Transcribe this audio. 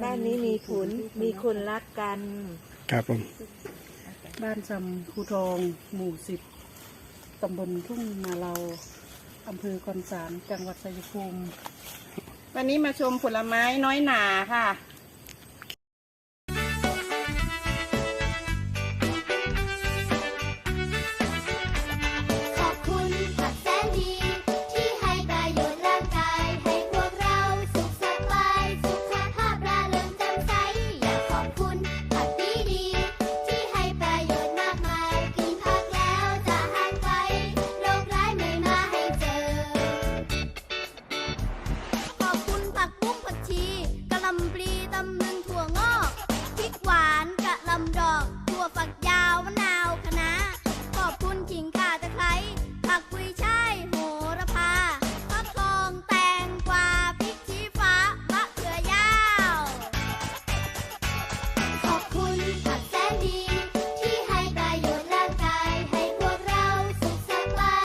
บ้านนี้มีผุนมีคนรักกัน ครับผมบ้านซำภูทอง หมู่สิบตำบลทุ่งนาเราอำเภอคอนสารจังหวัดชัยภูมิ วันนี้มาชมผลไม้น้อยหนาค่ะ